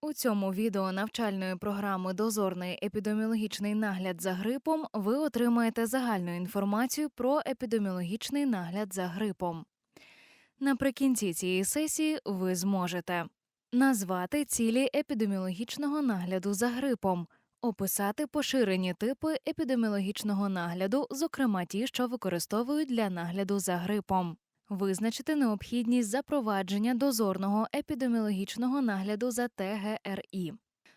У цьому відео навчальної програми Дозорний епідеміологічний нагляд за грипом ви отримаєте загальну інформацію про епідеміологічний нагляд за грипом. Наприкінці цієї сесії ви зможете назвати цілі епідеміологічного нагляду за грипом, описати поширені типи епідеміологічного нагляду, зокрема ті, що використовують для нагляду за грипом. Визначити необхідність запровадження дозорного епідеміологічного нагляду за ТГРІ,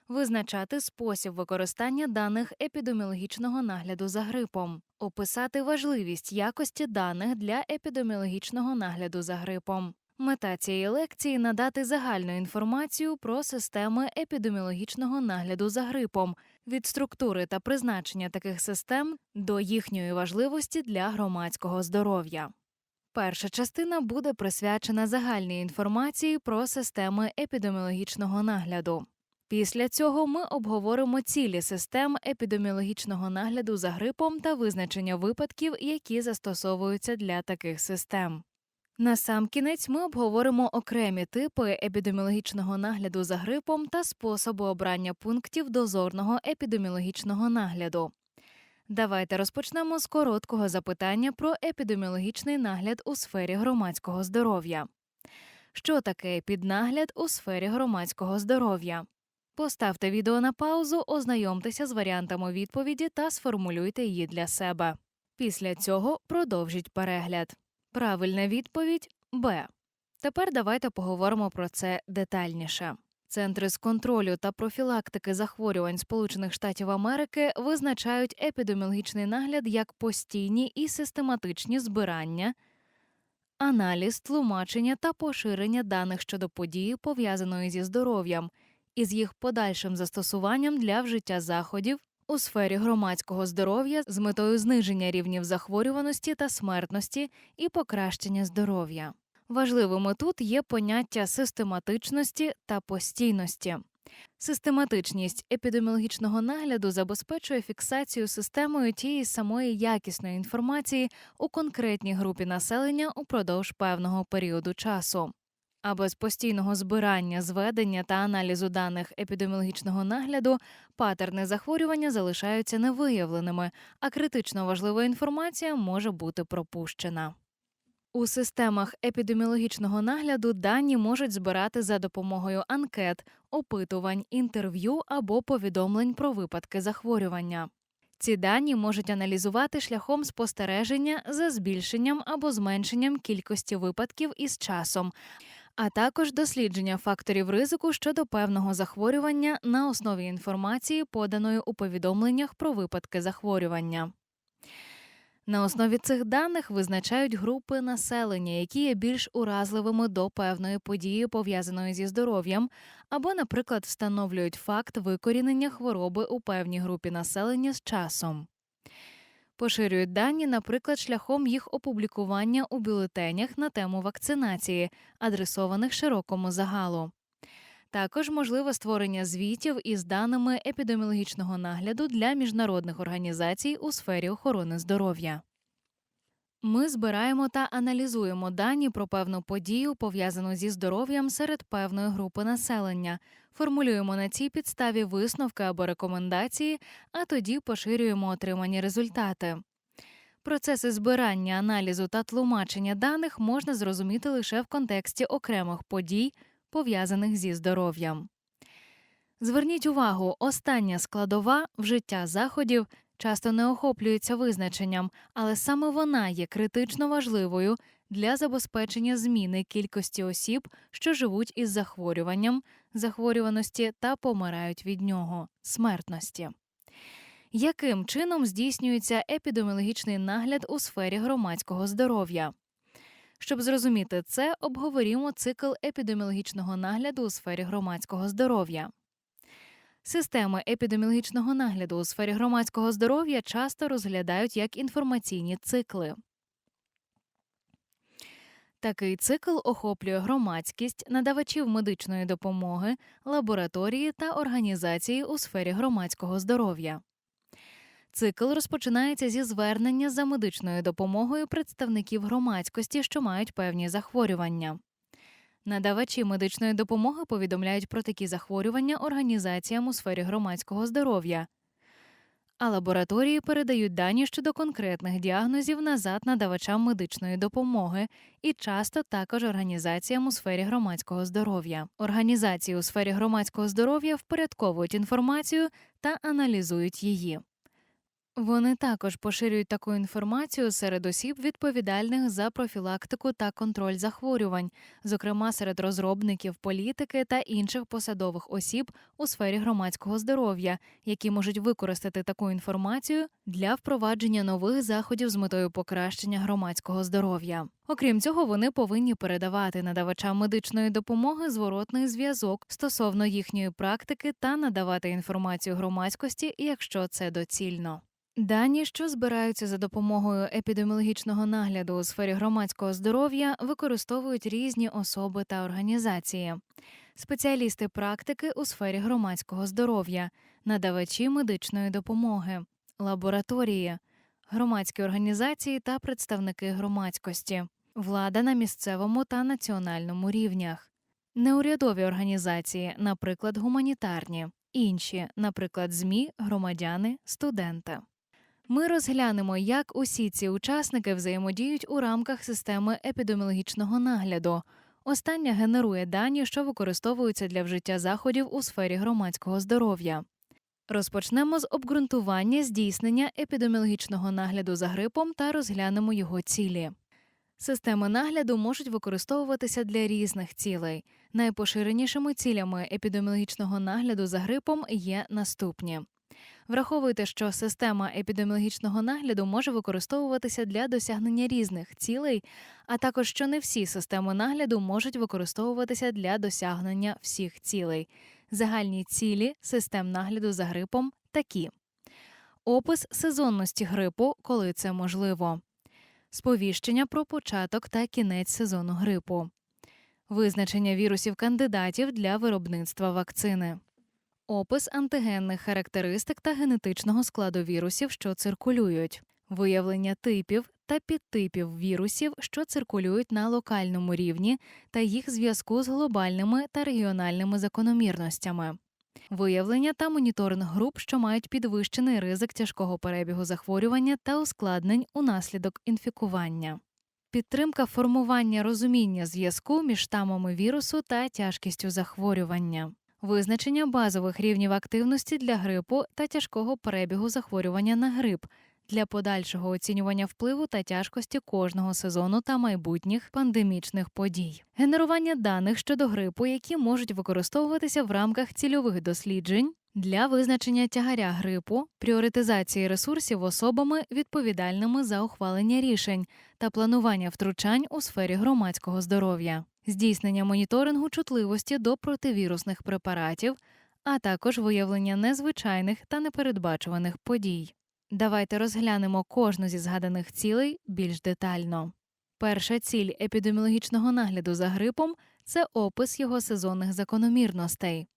визначати спосіб використання даних епідеміологічного нагляду за грипом, описати важливість якості даних для епідеміологічного нагляду за грипом. Мета цієї лекції надати загальну інформацію про системи епідеміологічного нагляду за грипом, від структури та призначення таких систем до їхньої важливості для громадського здоров'я. Перша частина буде присвячена загальній інформації про системи епідеміологічного нагляду. Після цього ми обговоримо цілі систем епідеміологічного нагляду за грипом та визначення випадків, які застосовуються для таких систем. Насамкінець ми обговоримо окремі типи епідеміологічного нагляду за грипом та способи обрання пунктів дозорного епідеміологічного нагляду. Давайте розпочнемо з короткого запитання про епідеміологічний нагляд у сфері громадського здоров'я. Що таке епіднагляд у сфері громадського здоров'я? Поставте відео на паузу, ознайомтеся з варіантами відповіді та сформулюйте її для себе. Після цього продовжіть перегляд. Правильна відповідь Б. Тепер давайте поговоримо про це детальніше. Центри з контролю та профілактики захворювань Сполучених Штатів Америки визначають епідеміологічний нагляд як постійні і систематичні збирання, аналіз, тлумачення та поширення даних щодо події, пов'язаної зі здоров'ям, і з їх подальшим застосуванням для вжиття заходів у сфері громадського здоров'я з метою зниження рівнів захворюваності та смертності і покращення здоров'я. Важливими тут є поняття систематичності та постійності. Систематичність епідеміологічного нагляду забезпечує фіксацію системою тієї самої якісної інформації у конкретній групі населення упродовж певного періоду часу. А без постійного збирання, зведення та аналізу даних епідеміологічного нагляду патерни захворювання залишаються невиявленими, а критично важлива інформація може бути пропущена. У системах епідеміологічного нагляду дані можуть збирати за допомогою анкет, опитувань, інтерв'ю або повідомлень про випадки захворювання. Ці дані можуть аналізувати шляхом спостереження за збільшенням або зменшенням кількості випадків із часом, а також дослідження факторів ризику щодо певного захворювання на основі інформації, поданої у повідомленнях про випадки захворювання. На основі цих даних визначають групи населення, які є більш уразливими до певної події, пов'язаної зі здоров'ям, або, наприклад, встановлюють факт викорінення хвороби у певній групі населення з часом. Поширюють дані, наприклад, шляхом їх опублікування у бюлетенях на тему вакцинації, адресованих широкому загалу. Також можливе створення звітів із даними епідеміологічного нагляду для міжнародних організацій у сфері охорони здоров'я. Ми збираємо та аналізуємо дані про певну подію, пов'язану зі здоров'ям серед певної групи населення, формулюємо на цій підставі висновки або рекомендації, а тоді поширюємо отримані результати. Процеси збирання, аналізу та тлумачення даних можна зрозуміти лише в контексті окремих подій, пов'язаних зі здоров'ям. Зверніть увагу, остання складова вжиття заходів часто не охоплюється визначенням, але саме вона є критично важливою для забезпечення зміни кількості осіб, що живуть із захворюванням, захворюваності та помирають від нього смертності. Яким чином здійснюється епідеміологічний нагляд у сфері громадського здоров'я? Щоб зрозуміти це, обговорімо цикл епідеміологічного нагляду у сфері громадського здоров'я. Системи епідеміологічного нагляду у сфері громадського здоров'я часто розглядають як інформаційні цикли. Такий цикл охоплює громадськість, надавачів медичної допомоги, лабораторії та організації у сфері громадського здоров'я. Цикл розпочинається зі звернення за медичною допомогою представників громадськості, що мають певні захворювання. Надавачі медичної допомоги повідомляють про такі захворювання організаціям у сфері громадського здоров'я. А лабораторії передають дані щодо конкретних діагнозів назад надавачам медичної допомоги і часто також організаціям у сфері громадського здоров'я. Організації у сфері громадського здоров'я впорядковують інформацію та аналізують її. Вони також поширюють таку інформацію серед осіб, відповідальних за профілактику та контроль захворювань, зокрема серед розробників політики та інших посадових осіб у сфері громадського здоров'я, які можуть використати таку інформацію для впровадження нових заходів з метою покращення громадського здоров'я. Окрім цього, вони повинні передавати надавачам медичної допомоги зворотний зв'язок стосовно їхньої практики та надавати інформацію громадськості, якщо це доцільно. Дані, що збираються за допомогою епідеміологічного нагляду у сфері громадського здоров'я, використовують різні особи та організації, спеціалісти практики у сфері громадського здоров'я, надавачі медичної допомоги, лабораторії, громадські організації та представники громадськості, влада на місцевому та національному рівнях, неурядові організації, наприклад, гуманітарні, інші, наприклад, ЗМІ, громадяни, студенти. Ми розглянемо, як усі ці учасники взаємодіють у рамках системи епідеміологічного нагляду. Остання генерує дані, що використовуються для вжиття заходів у сфері громадського здоров'я. Розпочнемо з обґрунтування здійснення епідеміологічного нагляду за грипом та розглянемо його цілі. Системи нагляду можуть використовуватися для різних цілей. Найпоширенішими цілями епідеміологічного нагляду за грипом є наступні. Враховуйте, що система епідеміологічного нагляду може використовуватися для досягнення різних цілей, а також що не всі системи нагляду можуть використовуватися для досягнення всіх цілей. Загальні цілі систем нагляду за грипом такі: опис сезонності грипу, коли це можливо, сповіщення про початок та кінець сезону грипу, визначення вірусів кандидатів для виробництва вакцини опис антигенних характеристик та генетичного складу вірусів, що циркулюють, виявлення типів та підтипів вірусів, що циркулюють на локальному рівні, та їх зв'язку з глобальними та регіональними закономірностями. Виявлення та моніторинг груп, що мають підвищений ризик тяжкого перебігу захворювання та ускладнень унаслідок інфікування, підтримка формування розуміння зв'язку між штамами вірусу та тяжкістю захворювання, визначення базових рівнів активності для грипу та тяжкого перебігу захворювання на грип для подальшого оцінювання впливу та тяжкості кожного сезону та майбутніх пандемічних подій, генерування даних щодо грипу, які можуть використовуватися в рамках цільових досліджень. Для визначення тягаря грипу, пріоритизації ресурсів особами, відповідальними за ухвалення рішень та планування втручань у сфері громадського здоров'я здійснення моніторингу чутливості до противірусних препаратів, а також виявлення незвичайних та непередбачуваних подій. Давайте розглянемо кожну зі згаданих цілей більш детально. Перша ціль епідеміологічного нагляду за грипом це опис його сезонних закономірностей.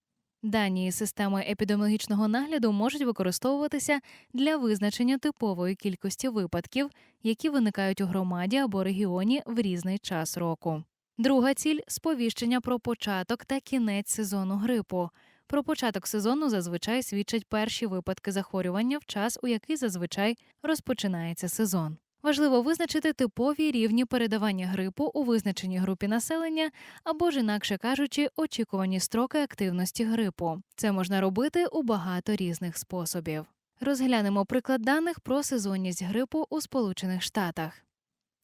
Дані системи епідеміологічного нагляду можуть використовуватися для визначення типової кількості випадків, які виникають у громаді або регіоні в різний час року. Друга ціль сповіщення про початок та кінець сезону грипу. Про початок сезону зазвичай свідчать перші випадки захворювання в час, у який зазвичай розпочинається сезон. Важливо визначити типові рівні передавання грипу у визначеній групі населення або ж, інакше кажучи, очікувані строки активності грипу. Це можна робити у багато різних способів. Розглянемо приклад даних про сезонність грипу у Сполучених Штатах.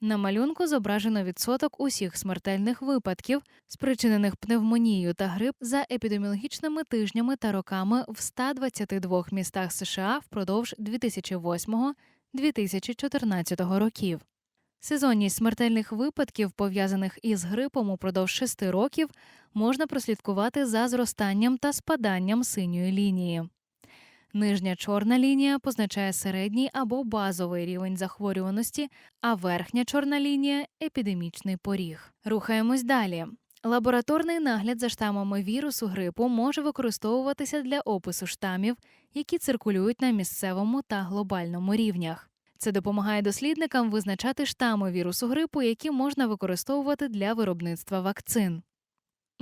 На малюнку зображено відсоток усіх смертельних випадків, спричинених пневмонією та грип за епідеміологічними тижнями та роками в 122 містах США впродовж 2008-2014 років. Сезонність смертельних випадків, пов'язаних із грипом упродовж 6 років, можна прослідкувати за зростанням та спаданням синьої лінії. Нижня чорна лінія позначає середній або базовий рівень захворюваності, а верхня чорна лінія епідемічний поріг. Рухаємось далі. Лабораторний нагляд за штамами вірусу грипу може використовуватися для опису штамів, які циркулюють на місцевому та глобальному рівнях. Це допомагає дослідникам визначати штами вірусу грипу, які можна використовувати для виробництва вакцин.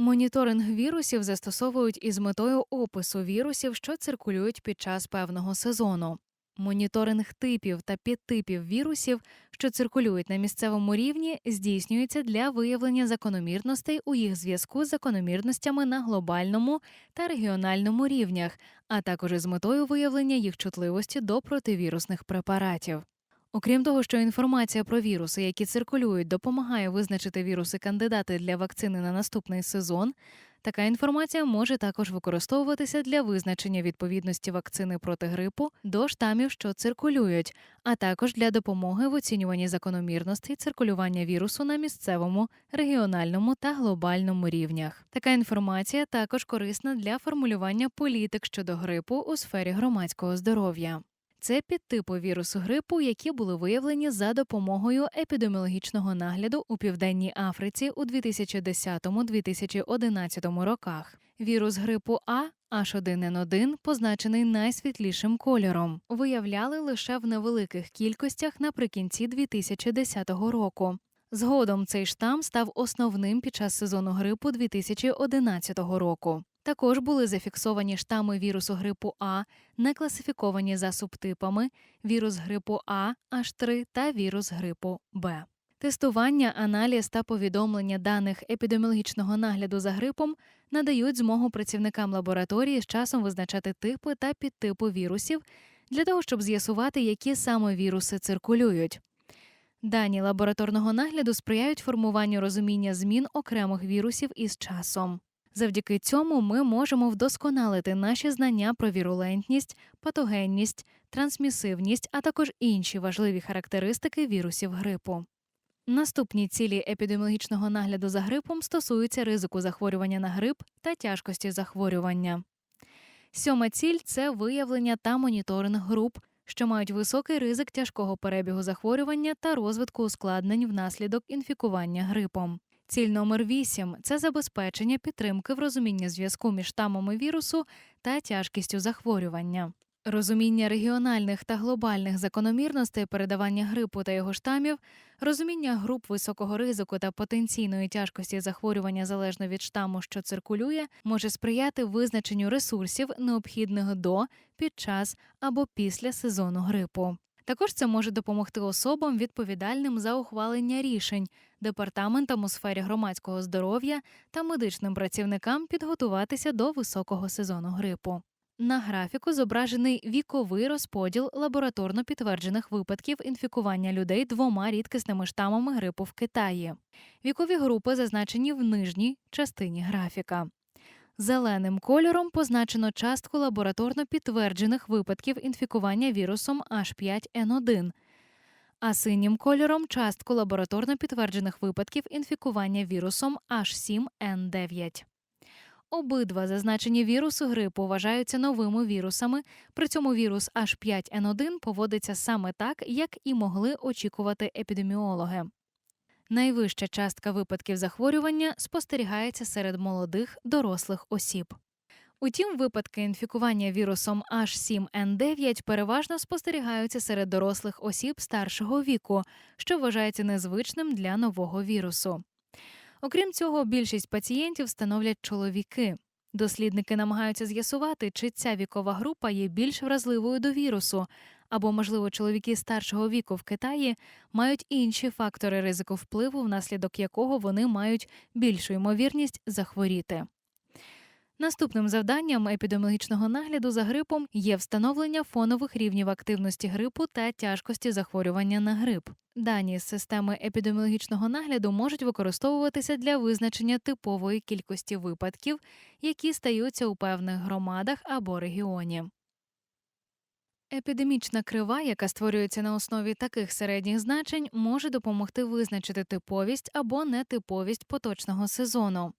Моніторинг вірусів застосовують із метою опису вірусів, що циркулюють під час певного сезону. Моніторинг типів та підтипів вірусів, що циркулюють на місцевому рівні, здійснюється для виявлення закономірностей у їх зв'язку з закономірностями на глобальному та регіональному рівнях, а також із метою виявлення їх чутливості до противірусних препаратів. Окрім того, що інформація про віруси, які циркулюють, допомагає визначити віруси кандидати для вакцини на наступний сезон. Така інформація може також використовуватися для визначення відповідності вакцини проти грипу до штамів, що циркулюють, а також для допомоги в оцінюванні закономірностей циркулювання вірусу на місцевому, регіональному та глобальному рівнях. Така інформація також корисна для формулювання політик щодо грипу у сфері громадського здоров'я. Це підтипи вірусу грипу, які були виявлені за допомогою епідеміологічного нагляду у південній Африці у 2010-2011 роках. Вірус грипу А H1N1, позначений найсвітлішим кольором, виявляли лише в невеликих кількостях наприкінці 2010 року. Згодом цей штам став основним під час сезону грипу 2011 року. Також були зафіксовані штами вірусу грипу А, не класифіковані за субтипами, вірус грипу А, H3 та вірус грипу Б. Тестування, аналіз та повідомлення даних епідеміологічного нагляду за грипом надають змогу працівникам лабораторії з часом визначати типи та підтипи вірусів для того, щоб з'ясувати, які саме віруси циркулюють. Дані лабораторного нагляду сприяють формуванню розуміння змін окремих вірусів із часом. Завдяки цьому ми можемо вдосконалити наші знання про вірулентність, патогенність, трансмісивність, а також інші важливі характеристики вірусів грипу. Наступні цілі епідеміологічного нагляду за грипом стосуються ризику захворювання на грип та тяжкості захворювання. Сьома ціль це виявлення та моніторинг груп, що мають високий ризик тяжкого перебігу захворювання та розвитку ускладнень внаслідок інфікування грипом. Ціль номер 8 – це забезпечення підтримки в розумінні зв'язку між штамами вірусу та тяжкістю захворювання. Розуміння регіональних та глобальних закономірностей передавання грипу та його штамів, розуміння груп високого ризику та потенційної тяжкості захворювання залежно від штаму, що циркулює, може сприяти визначенню ресурсів, необхідних до, під час або після сезону грипу. Також це може допомогти особам, відповідальним за ухвалення рішень, департаментам у сфері громадського здоров'я та медичним працівникам підготуватися до високого сезону грипу. На графіку зображений віковий розподіл лабораторно підтверджених випадків інфікування людей двома рідкісними штамами грипу в Китаї. Вікові групи зазначені в нижній частині графіка. Зеленим кольором позначено частку лабораторно підтверджених випадків інфікування вірусом H5N1, а синім кольором частку лабораторно підтверджених випадків інфікування вірусом H7N9. Обидва зазначені віруси грипу вважаються новими вірусами. При цьому вірус H5N1 поводиться саме так, як і могли очікувати епідеміологи. Найвища частка випадків захворювання спостерігається серед молодих дорослих осіб. Утім, випадки інфікування вірусом H7N9 переважно спостерігаються серед дорослих осіб старшого віку, що вважається незвичним для нового вірусу. Окрім цього, більшість пацієнтів становлять чоловіки. Дослідники намагаються з'ясувати, чи ця вікова група є більш вразливою до вірусу, або, можливо, чоловіки старшого віку в Китаї мають інші фактори ризику впливу, внаслідок якого вони мають більшу ймовірність захворіти. Наступним завданням епідеміологічного нагляду за грипом є встановлення фонових рівнів активності грипу та тяжкості захворювання на грип. Дані з системи епідеміологічного нагляду можуть використовуватися для визначення типової кількості випадків, які стаються у певних громадах або регіоні. Епідемічна крива, яка створюється на основі таких середніх значень, може допомогти визначити типовість або нетиповість поточного сезону.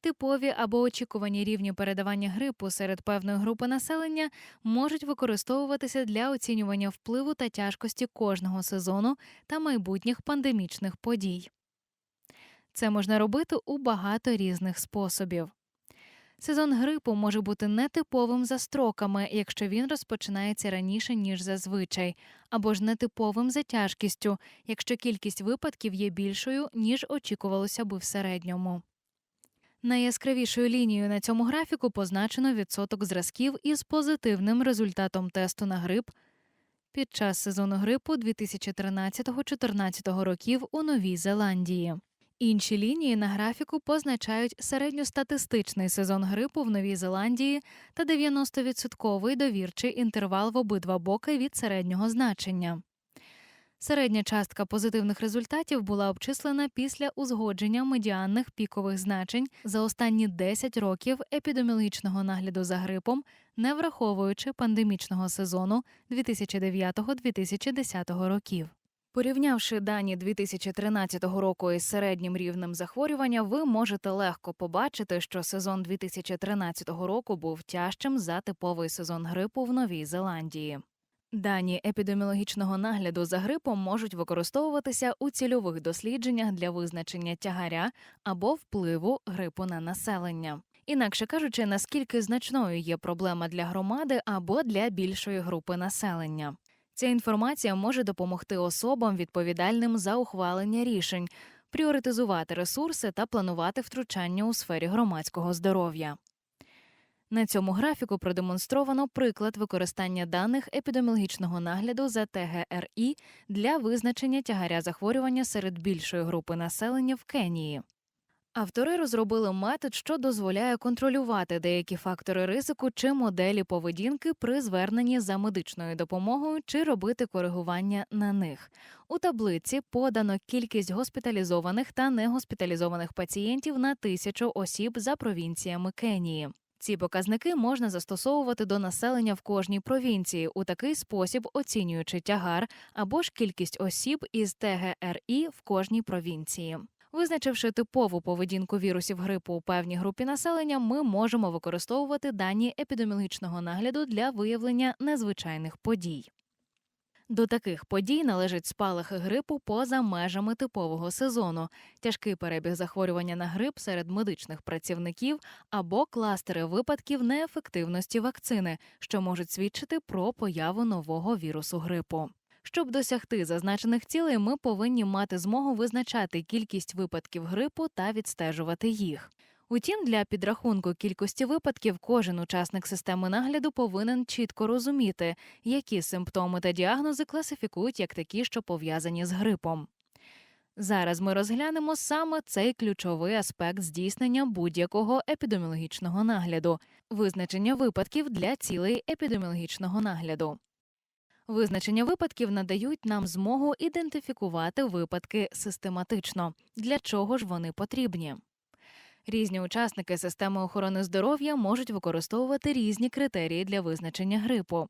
Типові або очікувані рівні передавання грипу серед певної групи населення можуть використовуватися для оцінювання впливу та тяжкості кожного сезону та майбутніх пандемічних подій. Це можна робити у багато різних способів. Сезон грипу може бути нетиповим за строками, якщо він розпочинається раніше ніж зазвичай, або ж нетиповим за тяжкістю, якщо кількість випадків є більшою ніж очікувалося би в середньому. Найяскравішою лінією на цьому графіку позначено відсоток зразків із позитивним результатом тесту на грип під час сезону грипу 2013-14 років у Новій Зеландії. Інші лінії на графіку позначають середньостатистичний сезон грипу в Новій Зеландії та 90% довірчий інтервал в обидва боки від середнього значення. Середня частка позитивних результатів була обчислена після узгодження медіанних пікових значень за останні 10 років епідеміологічного нагляду за грипом, не враховуючи пандемічного сезону 2009-2010 років. Порівнявши дані 2013 року із середнім рівнем захворювання, ви можете легко побачити, що сезон 2013 року був тяжчим за типовий сезон грипу в Новій Зеландії. Дані епідеміологічного нагляду за грипом можуть використовуватися у цільових дослідженнях для визначення тягаря або впливу грипу на населення. Інакше кажучи, наскільки значною є проблема для громади або для більшої групи населення. Ця інформація може допомогти особам, відповідальним за ухвалення рішень, пріоритизувати ресурси та планувати втручання у сфері громадського здоров'я. На цьому графіку продемонстровано приклад використання даних епідеміологічного нагляду за ТГРІ для визначення тягаря захворювання серед більшої групи населення в Кенії. Автори розробили метод, що дозволяє контролювати деякі фактори ризику чи моделі поведінки при зверненні за медичною допомогою чи робити коригування на них. У таблиці подано кількість госпіталізованих та негоспіталізованих пацієнтів на тисячу осіб за провінціями Кенії. Ці показники можна застосовувати до населення в кожній провінції у такий спосіб, оцінюючи тягар або ж кількість осіб із ТГРІ в кожній провінції. Визначивши типову поведінку вірусів грипу у певній групі населення, ми можемо використовувати дані епідеміологічного нагляду для виявлення незвичайних подій. До таких подій належать спалахи грипу поза межами типового сезону, тяжкий перебіг захворювання на грип серед медичних працівників або кластери випадків неефективності вакцини, що можуть свідчити про появу нового вірусу грипу. Щоб досягти зазначених цілей, ми повинні мати змогу визначати кількість випадків грипу та відстежувати їх. Утім, для підрахунку кількості випадків кожен учасник системи нагляду повинен чітко розуміти, які симптоми та діагнози класифікують як такі, що пов'язані з грипом. Зараз ми розглянемо саме цей ключовий аспект здійснення будь-якого епідеміологічного нагляду визначення випадків для цілей епідеміологічного нагляду. Визначення випадків надають нам змогу ідентифікувати випадки систематично. Для чого ж вони потрібні? Різні учасники системи охорони здоров'я можуть використовувати різні критерії для визначення грипу.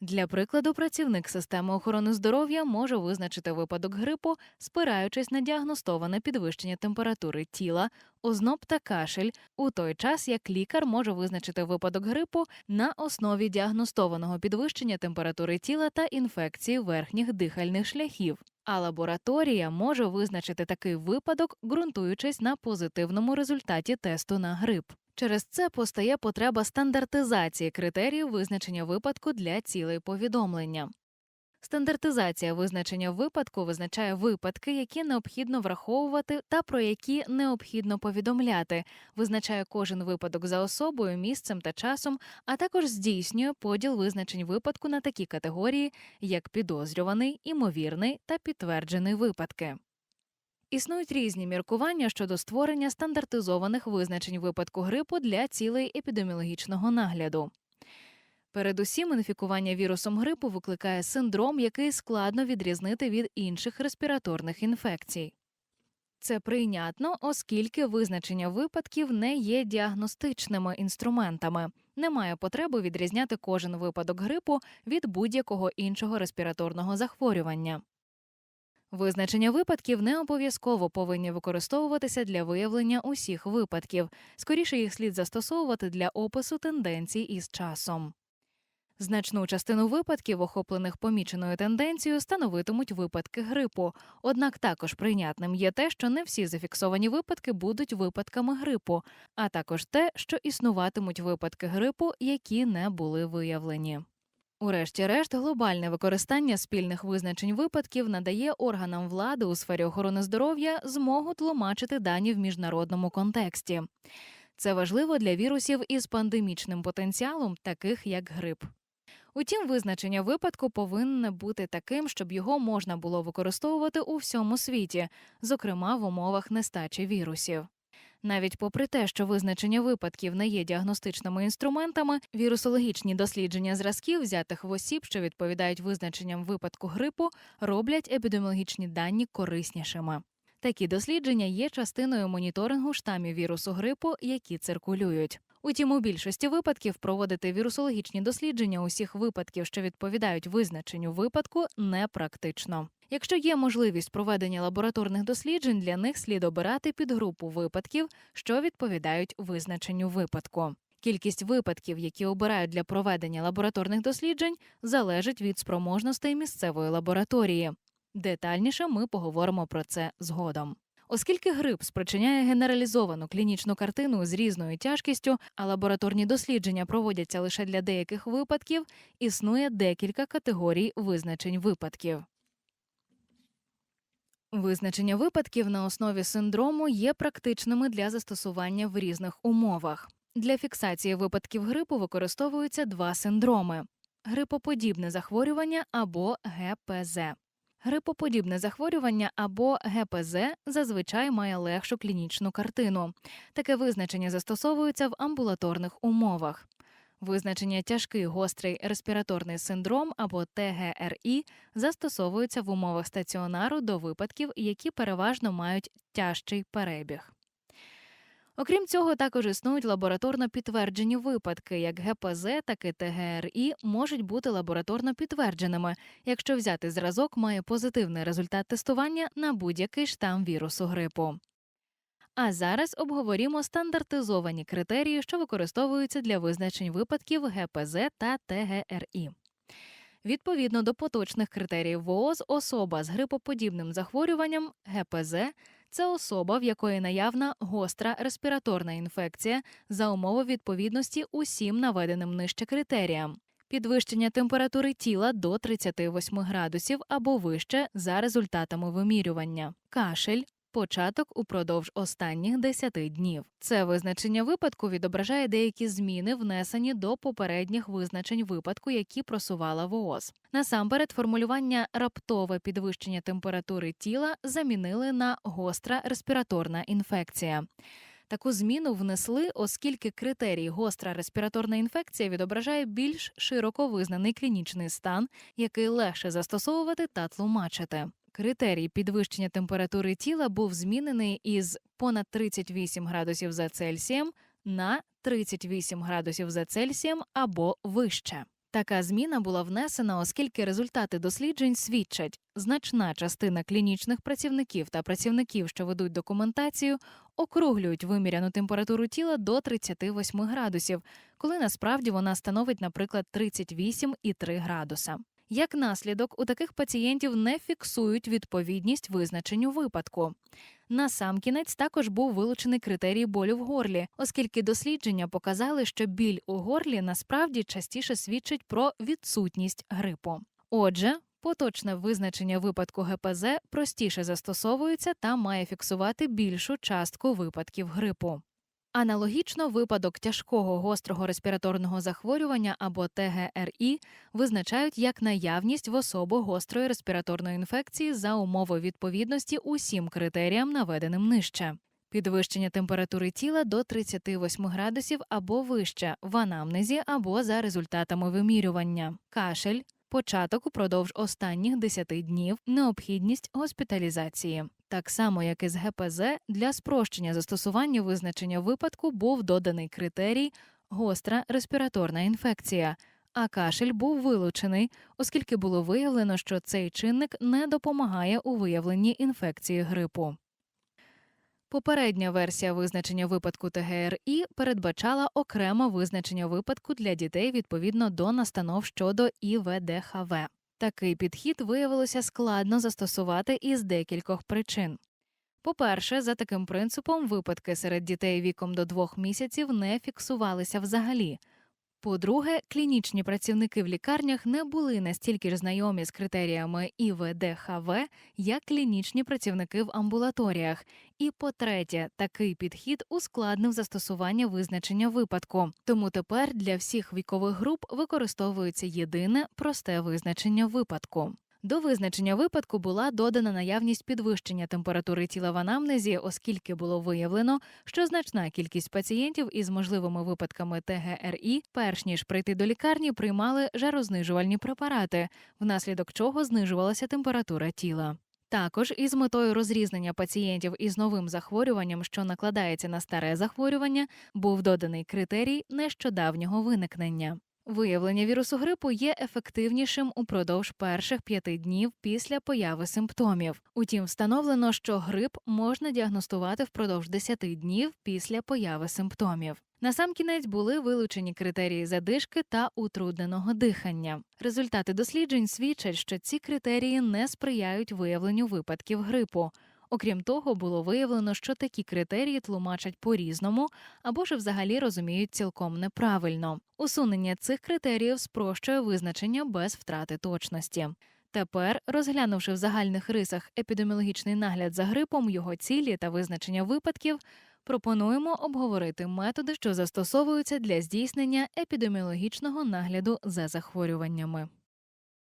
Для прикладу, працівник системи охорони здоров'я може визначити випадок грипу, спираючись на діагностоване підвищення температури тіла, озноб та кашель, у той час як лікар може визначити випадок грипу на основі діагностованого підвищення температури тіла та інфекції верхніх дихальних шляхів. А лабораторія може визначити такий випадок, ґрунтуючись на позитивному результаті тесту на грип. Через це постає потреба стандартизації критеріїв визначення випадку для цілей повідомлення. Стандартизація визначення випадку визначає випадки, які необхідно враховувати та про які необхідно повідомляти, визначає кожен випадок за особою, місцем та часом, а також здійснює поділ визначень випадку на такі категорії, як підозрюваний, імовірний та підтверджений випадки. Існують різні міркування щодо створення стандартизованих визначень випадку грипу для цілей епідеміологічного нагляду. Передусім, інфікування вірусом грипу викликає синдром, який складно відрізнити від інших респіраторних інфекцій. Це прийнятно, оскільки визначення випадків не є діагностичними інструментами. Немає потреби відрізняти кожен випадок грипу від будь-якого іншого респіраторного захворювання. Визначення випадків не обов'язково повинні використовуватися для виявлення усіх випадків, скоріше їх слід застосовувати для опису тенденцій із часом. Значну частину випадків, охоплених поміченою тенденцією, становитимуть випадки грипу. Однак також прийнятним є те, що не всі зафіксовані випадки будуть випадками грипу, а також те, що існуватимуть випадки грипу, які не були виявлені. Урешті-решт, глобальне використання спільних визначень випадків надає органам влади у сфері охорони здоров'я змогу тлумачити дані в міжнародному контексті. Це важливо для вірусів із пандемічним потенціалом, таких як грип. Утім, визначення випадку повинне бути таким, щоб його можна було використовувати у всьому світі, зокрема в умовах нестачі вірусів. Навіть попри те, що визначення випадків не є діагностичними інструментами, вірусологічні дослідження зразків, взятих в осіб, що відповідають визначенням випадку грипу, роблять епідеміологічні дані кориснішими. Такі дослідження є частиною моніторингу штамів вірусу грипу, які циркулюють. Утім, у більшості випадків проводити вірусологічні дослідження усіх випадків, що відповідають визначенню випадку, непрактично. Якщо є можливість проведення лабораторних досліджень, для них слід обирати підгрупу випадків, що відповідають визначенню випадку. Кількість випадків, які обирають для проведення лабораторних досліджень, залежить від спроможностей місцевої лабораторії. Детальніше ми поговоримо про це згодом. Оскільки грип спричиняє генералізовану клінічну картину з різною тяжкістю, а лабораторні дослідження проводяться лише для деяких випадків, існує декілька категорій визначень випадків. Визначення випадків на основі синдрому є практичними для застосування в різних умовах. Для фіксації випадків грипу використовуються два синдроми: грипоподібне захворювання або ГПЗ. Грипоподібне захворювання або ГПЗ зазвичай має легшу клінічну картину. Таке визначення застосовується в амбулаторних умовах. Визначення тяжкий гострий респіраторний синдром або ТГРІ застосовується в умовах стаціонару до випадків, які переважно мають тяжчий перебіг. Окрім цього, також існують лабораторно підтверджені випадки, як ГПЗ, так і ТГРІ можуть бути лабораторно підтвердженими, якщо взяти зразок має позитивний результат тестування на будь-який штам вірусу грипу. А зараз обговорімо стандартизовані критерії, що використовуються для визначень випадків ГПЗ та ТГРІ. Відповідно до поточних критеріїв ВООЗ, особа з грипоподібним захворюванням ГПЗ це особа, в якої наявна гостра респіраторна інфекція за умови відповідності усім наведеним нижче критеріям. Підвищення температури тіла до 38 градусів або вище за результатами вимірювання, кашель, початок упродовж останніх 10 днів. Це визначення випадку відображає деякі зміни, внесені до попередніх визначень випадку, які просувала ВООЗ. Насамперед, формулювання раптове підвищення температури тіла замінили на гостра респіраторна інфекція. Таку зміну внесли, оскільки критерій гостра респіраторна інфекція відображає більш широко визнаний клінічний стан, який легше застосовувати та тлумачити. Критерій підвищення температури тіла був змінений із понад 38 градусів за Цельсієм на 38 градусів за Цельсієм або вище. Така зміна була внесена, оскільки результати досліджень свідчать, значна частина клінічних працівників та працівників, що ведуть документацію, округлюють виміряну температуру тіла до 38 градусів, коли насправді вона становить, наприклад, 38,3 градуса. Як наслідок, у таких пацієнтів не фіксують відповідність визначенню випадку. Насамкінець також був вилучений критерій болю в горлі, оскільки дослідження показали, що біль у горлі насправді частіше свідчить про відсутність грипу. Отже, поточне визначення випадку ГПЗ простіше застосовується та має фіксувати більшу частку випадків грипу. Аналогічно, випадок тяжкого гострого респіраторного захворювання або ТГРІ визначають як наявність в особи гострої респіраторної інфекції за умови відповідності усім критеріям, наведеним нижче. Підвищення температури тіла до 38 градусів або вище в анамнезі або за результатами вимірювання, кашель, початок упродовж останніх 10 днів, необхідність госпіталізації. Так само, як і з ГПЗ, для спрощення застосування визначення випадку був доданий критерій гостра респіраторна інфекція, а кашель був вилучений, оскільки було виявлено, що цей чинник не допомагає у виявленні інфекції грипу. Попередня версія визначення випадку ТГРІ передбачала окреме визначення випадку для дітей відповідно до настанов щодо ІВДХВ. Такий підхід виявилося складно застосувати із декількох причин. По-перше, за таким принципом випадки серед дітей віком до двох місяців не фіксувалися взагалі. По-друге, клінічні працівники в лікарнях не були настільки ж знайомі з критеріями ІВДХВ, як клінічні працівники в амбулаторіях. І по-третє, такий підхід ускладнив застосування визначення випадку. Тому тепер для всіх вікових груп використовується єдине просте визначення випадку. До визначення випадку була додана наявність підвищення температури тіла в анамнезі, оскільки було виявлено, що значна кількість пацієнтів із можливими випадками ТГРІ, перш ніж прийти до лікарні, приймали жарознижувальні препарати, внаслідок чого знижувалася температура тіла. Також із метою розрізнення пацієнтів із новим захворюванням, що накладається на старе захворювання, був доданий критерій нещодавнього виникнення. Виявлення вірусу грипу є ефективнішим упродовж перших п'яти днів після появи симптомів. Утім, встановлено, що грип можна діагностувати впродовж 10 днів після появи симптомів. Насамкінець були вилучені критерії задишки та утрудненого дихання. Результати досліджень свідчать, що ці критерії не сприяють виявленню випадків грипу. Окрім того, було виявлено, що такі критерії тлумачать по-різному або ж взагалі розуміють цілком неправильно. Усунення цих критеріїв спрощує визначення без втрати точності. Тепер, розглянувши в загальних рисах епідеміологічний нагляд за грипом, його цілі та визначення випадків, пропонуємо обговорити методи, що застосовуються для здійснення епідеміологічного нагляду за захворюваннями.